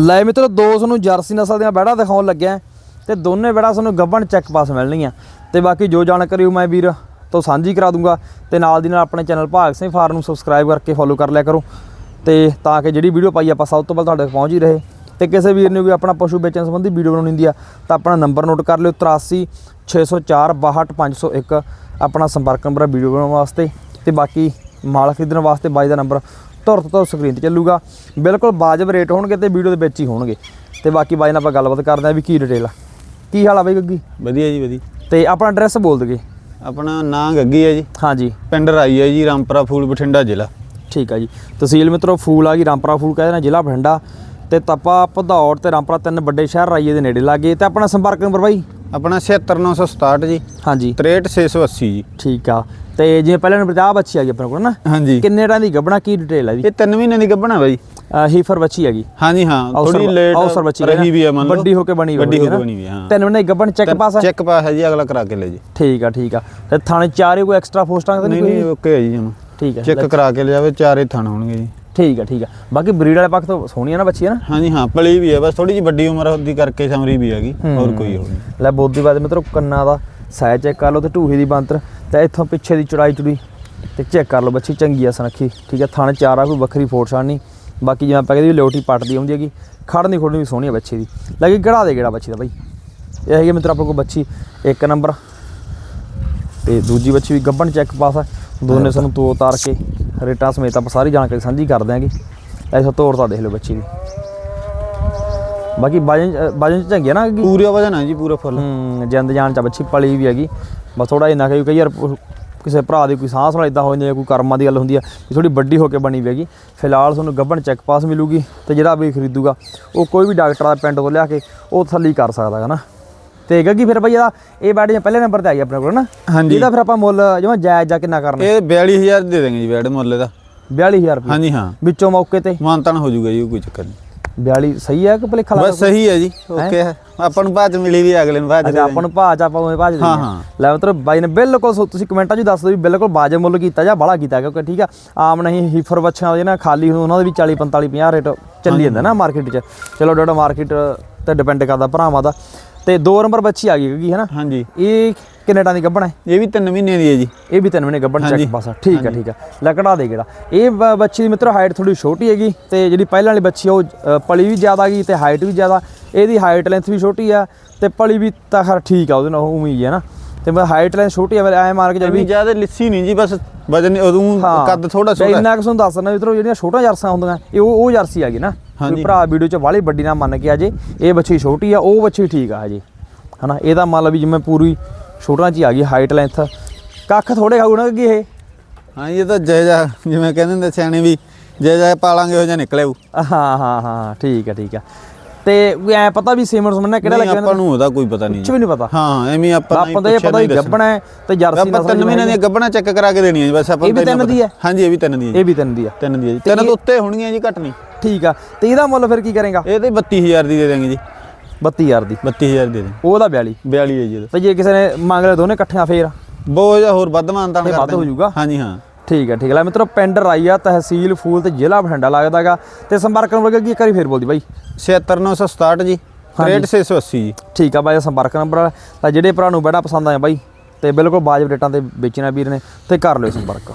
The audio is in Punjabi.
ਲੈ ਮਿੱਤਰੋ, ਦੋ ਤੁਹਾਨੂੰ ਜਰਸੀ ਨਸਲ ਦੀਆਂ ਬੈੜਾ ਦਿਖਾਉਣ ਲੱਗਿਆ ਤੇ ਦੋਨੇ ਬੈੜਾ ਤੁਹਾਨੂੰ ਗੱਬਣ ਚੈੱਕ ਪਾਸ ਮਿਲਣਗੀਆਂ। ਤੇ ਬਾਕੀ ਜੋ ਜਾਣਕਾਰੀ ਉਹ ਮੈਂ ਵੀਰ ਤੋਂ ਸਾਂਝੀ ਕਰਾ ਦੂੰਗਾ। ਤੇ ਨਾਲ ਦੀ ਨਾਲ ਆਪਣੇ ਚੈਨਲ ਭਾਗ ਸਿੰਘ ਫਾਰਮ ਨੂੰ ਸਬਸਕ੍ਰਾਈਬ ਕਰਕੇ ਫੋਲੋ ਕਰ ਲਿਆ ਕਰੋ। ਤੇ ਤਾਂ ਕਿ ਜਿਹੜੀ ਵੀਡੀਓ ਪਾਈ ਆਪਾਂ ਸਭ ਤੋਂ ਪਹਿਲਾਂ ਤੁਹਾਡੇ ਤੱਕ ਪਹੁੰਚ ਹੀ ਰਹੇ। ਤੇ ਕਿਸੇ ਵੀਰ ਨੇ ਵੀ ਆਪਣਾ ਪਸ਼ੂ ਵੇਚਣ ਸੰਬੰਧੀ ਵੀਡੀਓ ਬਣਾਉਣੀ ਹੁੰਦੀ ਆ, ਤਾਂ ਆਪਣਾ ਨੰਬਰ ਨੋਟ ਕਰ ਲਿਓ 83 604 62501 ਆਪਣਾ ਸੰਪਰਕ ਨੰਬਰ ਹੈ ਵੀਡੀਓ ਬਣਾਉਣ ਵਾਸਤੇ। ਤੇ ਬਾਕੀ ਮਾਲ ਖਰੀਦਣ ਵਾਸਤੇ ਬਾਈ ਦਾ ਨੰਬਰ ਤੁਰਤ ਤੋਂ ਸਕਰੀਨ ਤੇ ਚੱਲੂਗਾ। ਬਿਲਕੁਲ ਵਾਜਬ ਰੇਟ ਹੋਣਗੇ ਤੇ ਵੀਡੀਓ ਦੇ ਵਿੱਚ ਹੀ ਹੋਣਗੇ। ਤੇ ਬਾਕੀ ਬਾਈ ਨਾਲ ਆਪਾਂ ਗੱਲਬਾਤ ਕਰਦੇ ਆ ਵੀ ਕੀ ਡਿਟੇਲ ਆ। ਕੀ ਹਾਲ ਆ ਬਾਈ ਗੱਗੀ? ਵਧੀਆ ਜੀ ਵਧੀਆ। ਤੇ ਆਪਣਾ ਐਡਰੈਸ ਬੋਲ ਦਗੇ ਆਪਣਾ ਨਾਂ ਗੱਗੀ ਹੈ ਜੀ। ਹਾਂਜੀ। ਪਿੰਡ ਰਾਈ ਹੈ ਜੀ ਰਾਮਪੁਰਾ ਫੂਲ ਬਠਿੰਡਾ ਜ਼ਿਲ੍ਹਾ। ਠੀਕ ਆ ਜੀ। ਤਹਿਸੀਲ ਮਿੱਤਰੋ ਫੂਲ ਆ ਗਈ ਰਾਮਪੁਰਾ ਫੂਲ ਕਹਿੰਦੇ ਨੇ ਜ਼ਿਲ੍ਹਾ ਬਠਿੰਡਾ। ਤੇ ਤਪਾ ਭਦੌੜ ਤੇ ਰਾਮਪੁਰਾ ਤਿੰਨ ਵੱਡੇ ਸ਼ਹਿਰ ਰਾਈਏ ਦੇ ਨੇੜੇ ਲਾਗੇ ਤੇ ਆਪਣਾ ਸੰਪਰਕ ਨੰਬਰ ਬਾਈ? ਆਪਣਾ 76967 ਜੀ। ਹਾਂਜੀ। 63680 ਜੀ। ਠੀਕ ਆ। ਤੇ ਜਿਵੇਂ ਪਹਿਲਾਂ ਨੰਬਰ 'ਤੇ ਬੱਚੀ ਆ ਗਈ ਆਪਣੇ ਕੋਲ ਨਾ। ਹਾਂਜੀ। ਕਿੰਨੇ ਟਾਈਮ ਦੀ ਗੱਬਣਾ ਕੀ ਡਿਟੇਲ ਆ ਜੀ ਇਹ 3 ਮਹੀਨੇ ਦੀ ਗੱਭਣਾ ਬਾਈ। ਹੀਫਰ ਬੱਚੀ ਹੈਗੀ। ਹਾਂਜੀ ਹਾਂ। ਥੋੜੀ ਲੇਟ ਅਵਸਰ ਬੱਚੀ ਰਹੀ ਵੀ ਹੈ ਮੰਨ ਲਓ। ਵੱਡੀ ਹੋ ਕੇ ਬਣੀ ਹੋਈ ਵੱਡੀ ਹੋ ਕੇ। ਬਣੀ ਵੀ ਹੈ, ਹਾਂ। ਤਿੰਨ ਮਹੀਨੇ ਗੱਬਣ ਚੈੱਕ ਪਾਸ ਹੈ ਚੈੱਕ ਪਾਸ ਹੈ ਜੀ ਅਗਲਾ ਕਰਾ ਕੇ ਲੈ ਜੀ। ਠੀਕ ਆ ਠੀਕ ਆ। ਤੇ ਥਾਣੇ ਚਾਰੇ ਕੋਈ ਐਕਸਟਰਾ ਪੋਸਟਾਂ ਤਾਂ ਨਹੀਂ ਨਹੀਂ ਓਕੇ ਹੈ ਜੀ ਠੀਕ ਹੈ ਚੈੱਕ ਕਰਾ ਕੇ ਲਿਆਵੇ ਚਾਰੇ ਥਣ ਹੋਣਗੇ ਜੀ। ਠੀਕ ਆ ਠੀਕ ਆ। ਬਾਕੀ ਬਰੀਡ ਵਾਲੇ ਪੱਖ ਤੋਂ ਸੋਹਣੀ ਆ ਨਾ ਬੱਚੀ ਹੈ ਨਾ। ਹਾਂਜੀ ਹਾਂ ਪਲੀ ਵੀ ਹੈ ਬਸ ਥੋੜੀ ਜਿਹੀ ਵੱਡੀ ਉਮਰ ਦੀ ਕਰਕੇ ਸਮਰੀ ਵੀ ਹੈਗੀ ਹੋਰ ਕੋਈ ਹੋਰ ਨਹੀਂ। ਲੈ ਬੋਦੀ ਬਾਦ ਮਿੱਤਰੋ ਕੰਨਾਂ ਦਾ ਸਾਈਜ਼ ਚੈੱਕ ਕਰ ਲਓ ਤੇ ਢੂਹੀ ਦੀ ਬੰਤਰ ਤੇ ਇੱਥੋਂ ਪਿੱਛੇ ਦੀ ਚੜਾਈ ਚੁੜੀ ਤੇ ਚੈੱਕ ਕਰ ਲਓ ਬੱਚੀ ਚੰਗੀ ਆ ਸਨਖੀ। ਠੀਕ ਆ ਥਣ ਚਾਰਾ ਕੋਈ ਵੱਖਰੀ ਫੋੜ ਛਾਣ ਨਹੀਂ ਬਾਕੀ ਜਿਵੇਂ ਆਪਾਂ ਕਹਿੰਦੇ ਲੋਟੀ ਪੱਟਦੀ ਆਉਂਦੀ ਹੈਗੀ ਖੜਨੀ ਖੋੜਨੀ ਵੀ ਸੋਹਣੀ ਆ ਬੱਚੀ ਦੀ। ਲੱਗੀ ਗੜਾ ਦੇ ਗੇੜਾ ਬੱਚੀ ਦਾ ਬਾਈ? ਇਹ ਹੈਗੀ ਮਿੱਤਰ ਆਪਾਂ ਕੋਲ ਬੱਚੀ ਇੱਕ ਨੰਬਰ। ਤੇ ਦੂਜੀ ਬੱਚੀ ਵੀ ਗੱਬਣ ਚੈੱਕ ਪਾਸ ਆ। ਦੋਨੇ ਸਾਨੂੰ ਤੋ ਉਤਾਰ ਕੇ ਰੇਟਾਂ ਸਮੇਤ ਆਪਾਂ ਸਾਰੀ ਜਾਣਕਾਰੀ ਸਾਂਝੀ ਕਰ ਦਿਆਂਗੇ। ਐਸਾ ਤੋੜ ਤਾਂ ਦੇਖ ਲਓ ਬੱਚੀ ਦੀ। ਬਾਕੀ ਬਾਜਨ ਬਾਜਨ ਚ ਚੰਗੀ ਨਾ ਅੱਗੇ? ਪੂਰਾ ਵਜਨ ਹੈ ਜੀ ਪੂਰਾ ਫੁੱਲ। ਹੂੰ ਜਿੰਦ ਜਾਨ ਚ ਬੱਚੀ ਪਲੀ ਵੀ ਹੈਗੀ। ਬਸ ਥੋੜਾ ਇੰਨਾ ਕਿ ਕਈ ਯਾਰ ਕਿਸੇ ਭਰਾ ਦੀ ਕੋਈ ਸਾਹ ਸਵਾਲ ਇਦਾਂ ਹੋ ਜਾਂਦੀ ਹੈ ਕੋਈ ਕਰਮਾਂ ਦੀ ਗੱਲ ਹੁੰਦੀ ਹੈ ਥੋੜੀ ਵੱਡੀ ਹੋ ਕੇ ਬਣੀ ਵੀ ਹੈਗੀ। ਫਿਲਹਾਲ ਤੁਹਾਨੂੰ ਗੱਬਣ ਚੈੱਕ ਪਾਸ ਮਿਲੂਗੀ ਤੇ ਜਿਹੜਾ ਵੀ ਖਰੀਦੂਗਾ ਉਹ ਕੋਈ ਵੀ ਡਾਕਟਰ ਦਾ ਪਿੰਡ ਤੋਂ ਲਿਆ ਕੇ ਉਹ ਥੱਲੀ ਕਰ ਸਕਦਾ ਹੈ ਨਾ। ਤੇ ਗੱਗੀ ਫਿਰ ਬਈ ਇਹਦਾ ਇਹ ਬੈਡ ਜਾਂ ਪਹਿਲੇ ਨੰਬਰ ਤੇ ਆਈ ਆਪਣੇ ਕੋਲ ਨਾ ਹਾਂਜੀ। ਇਹਦਾ ਫਿਰ ਆਪਾਂ ਮੁੱਲ ਜਿਵੇਂ ਜਾਇਜ਼ ਜਾਂ ਕਿੰਨਾ ਕਰਨਾ? ਇਹ 42000 ਦੇ ਦੇਵਾਂਗੇ ਜੀ ਬੈਡ ਮੁੱਲ ਦਾ 42000 ਰੁਪਏ। ਹਾਂਜੀ ਹਾਂ। ਵਿੱਚੋਂ ਮੌਕੇ ਤੇ? ਮਾਨਤਾਨ ਹੋ ਜਾਊਗਾ ਜੀ ਕੋਈ ਚੱਕਰ ਨਹੀਂ। 42 ਸਹੀ ਹੈ ਕਿ ਭਲੇਖਾ ਬਸ ਸਹੀ ਹੈ ਜੀ ਓਕੇ ਹੈ। ਆਪਾਂ ਨੂੰ ਬਾਅਦ ਚ ਮਿਲੀ ਵੀ ਅਗਲੇ ਨੂੰ ਬਾਅਦ ਚ ਅੱਛਾ ਆਪਾਂ ਨੂੰ ਭਾਜ ਆਪਾਂ ਉਵੇਂ ਭਾਜ ਹਾਂ, ਦਿੰਦੇ ਹਾਂ। ਲੈ ਮਤਲਬ ਬਾਈ ਨੇ ਬਿਲਕੁਲ ਤੁਸੀਂ ਕਮੈਂਟਾਂ 'ਚ ਹੀ ਦੱਸ ਦਿਓ ਵੀ ਬਿਲਕੁਲ ਬਾਜੇ ਮੁੱਲ ਕੀਤਾ ਜਾਂ ਬਾਹਲਾ ਕੀਤਾ ਕਿਉਂਕਿ ਠੀਕ ਆ ਆਮ ਨਹੀਂ ਹੀਫਰ ਬੱਚਿਆਂ ਦੇ ਨਾ ਖਾਲੀ ਉਹਨਾਂ ਦੇ ਵੀ 40 45 50 ਰੇਟ ਚੱਲੀ ਜਾਂਦਾ ਨਾ ਮਾਰਕੀਟ 'ਚ। ਚਲੋ ਡੋਡਾ ਮਾਰਕੀਟ ਤੇ ਡਿਪੈਂਡ ਕਰਦਾ ਭਰਾਵਾਂ ਦਾ। ਤੇ ਦੋ ਨੰਬਰ ਬੱਚੀ ਆ ਗਈ ਹੈਗੀ ਹੈ ਨਾ ਹਾਂਜੀ। ਇਹ ਕਿੰਨੇ ਟਾਂ ਦੀ ਗੱਭਣ ਹੈ? ਇਹ ਵੀ 3 ਮਹੀਨੇ ਦੀ ਹੈ ਜੀ। ਇਹ ਵੀ ਤਿੰਨ ਮਹੀਨੇ ਗੱਭਣ ਚੈੱਕ। ਪਾਸਾ ਠੀਕ ਆ ਠੀਕ ਆ ਲੱਕੜਾ ਦੇ ਗੇੜਾ। ਇਹ ਬੱਚੀ ਦੀ ਮਿੱਤਰੋ ਹਾਈਟ ਥੋੜੀ ਛੋਟੀ ਹੈਗੀ ਤੇ ਜਿਹੜੀ ਪਹਿਲਾਂ ਵਾਲੀ ਬੱਚੀ ਆ ਉਹ ਪਲੀ ਵੀ ਜ਼ਿਆਦਾ ਗਈ ਤੇ ਹਾਈਟ ਵੀ ਜ਼ਿਆਦਾ। ਇਹਦੀ ਹਾਈਟ ਲੈਂਥ ਵੀ ਛੋਟੀ ਆ ਤੇ ਪਲੀ ਵੀ ਤਾਂ ਖਰ ਠੀਕ ਆ ਉਹਦੇ ਨਾਲ ਉਵੇਂ ਹੀ ਹੈ ਨਾ। ਤੇ ਮੈਂ ਹਾਈਟ ਲੈਂਥ ਛੋਟੀ ਆ ਐ ਮਾਰ ਕੇ ਵੀ ਵੀ ਜ਼ਿਆਦਾ ਲਿੱਸੀ ਨਹੀਂ ਜੀ ਬਸ ਵਜਨ ਉਦੋਂ ਹਾਂ। ਕੱਦ ਥੋੜਾ ਛੋਟਾ। ਇੰਨਾ ਕੁ ਤੁਹਾਨੂੰ ਦੱਸਣਾ ਮਿੱਤਰੋ ਜਿਹੜੀਆਂ ਛੋਟੀਆਂ ਜਰਸੀਆਂ ਹੁੰਦੀਆਂ ਇਹ ਉਹ ਉਹ ਜਰਸੀ ਆ ਗਈ ਨਾ। ਕੋਈ। ਭਰਾ ਵੀਡੀਓ 'ਚ ਵਾਲੀ ਵੱਡੀ ਨਾ ਮੰਨ ਕੇ ਅਜੇ ਇਹ ਬੱਚੀ ਛੋਟੀ ਆ ਉਹ ਬੱਚੀ ਠੀਕ ਆ ਹਜੇ। ਹਨਾ ਇਹਦਾ ਮੰਨ ਲਾ ਵੀ ਜਿਵੇਂ ਪੂਰੀ ਛੋਟਾਂ 'ਚ ਹੀ ਆ ਗਈ ਹਾਈਟ ਲੈਂਥ ਕੱਖ ਥੋੜੇ ਖਾਊ ਨਾ ਕਿ ਇਹ। ਹਾਂ ਇਹ ਤਾਂ ਜੈ ਜਾ ਜਿਵੇਂ ਕਹਿੰਦੇ ਹੁੰਦੇ ਸਿਆਣੇ ਵੀ ਜੈ ਜੈ ਪਾਲਾਂਗੇ ਹੋ ਜਾ ਨਿਕਲੇ ਉਹ। ਹਾਂ ਹਾਂ ਹਾਂ ਠੀਕ ਆ ਠੀਕ ਆ। ਤੇ ਐ ਪਤਾ ਵੀ ਸੀਮੈਂਟ ਸਮਝਣਾ ਕਿਹੜਾ ਨਹੀਂ, ਲੱਗਿਆ ਆਪਾਂ ਨੂੰ ਉਹਦਾ ਕੋਈ ਪਤਾ ਨਹੀਂ ਕੁਝ ਵੀ ਨਹੀਂ ਪਤਾ। ਹਾਂ ਐਵੇਂ ਆਪਾਂ ਆਪਾਂ ਤਾਂ ਇਹ ਪਤਾ ਹੀ ਗੱਬਣਾ ਹੈ ਤੇ ਜਰਸੀ ਆਪਾਂ ਤਿੰਨ ਮਹੀਨੇ ਦੀਆਂ ਗੱਬਣਾ ਚੈੱਕ ਕਰਾ ਕੇ ਦੇਣੀਆਂ ਜੀ ਬਸ ਆਪਾਂ ਇਹ ਵੀ ਨੂੰ ਤਿੰਨ ਦੀ ਹੈ? ਹਾਂਜੀ ਇਹ ਵੀ ਤਿੰਨ ਦੀ ਹੈ ਜੀ। ਇਹ ਵੀ ਤਿੰਨ ਦੀ ਆ ਤਿੰਨ ਦੀ ਹੈ ਜੀ। ਤਿੰਨ ਤੋਂ ਉੱਤੇ ਹੋਣਗੀਆਂ ਜੀ ਘੱਟ ਨਹੀਂ। ਠੀਕ ਆ। ਤੇ ਇਹਦਾ ਮੁੱਲ ਫਿਰ ਕੀ ਕਰੇਗਾ? ਇਹ ਤੇ 32000 ਦੀ ਦੇ ਦਾਂਗੇ ਜੀ। 32000 ਦੀ। 32000 ਦੇ ਦੇ ਉਹਦਾ 42 42 ਹੈ ਜੀ ਇਹਦਾ ਤੇ ਜੇ ਕਿਸੇ ਨੇ ਮੰਗ ਲਿਆ ਦੋਨੇ ਇਕੱਠਿਆਂ ਫੇਰ ਬਹੁਤ ਜਾਂ ਹੋਰ ਵੱਧ ਕਰ ਵੱਧ ਹੋ ਜਾਊਗਾ? ਹਾਂਜੀ ਹਾਂ। ਠੀਕ ਆ ਠੀਕ ਲੈ ਮਿੱਤਰੋ ਪਿੰਡ ਰਾਈਆ ਤਹਿਸੀਲ ਫੂਲ ਤੇ ਜ਼ਿਲ੍ਹਾ ਬਠਿੰਡਾ ਲੱਗਦਾਗਾ। ਤੇ ਸੰਪਰਕ ਨੰਬਰ ਕੀ ਇੱਕ ਵਾਰੀ ਫੇਰ ਬੋਲਦੀ ਬਾਈ। 76967 ਜੀ। 63680 ਜੀ। ਠੀਕ ਆ ਬਾਈ ਸੰਪਰਕ ਨੰਬਰ। ਤਾਂ ਜਿਹੜੇ ਭਰਾ ਨੂੰ ਬੜਾ ਪਸੰਦ ਆਇਆ ਬਾਈ ਤੇ ਬਿਲਕੁਲ ਬਾਜਬ ਰੇਟਾਂ ਤੇ ਵੇਚਣਾ ਵੀਰ ਨੇ ਤੇ ਕਰ ਲਿਓ ਸੰਪਰਕ।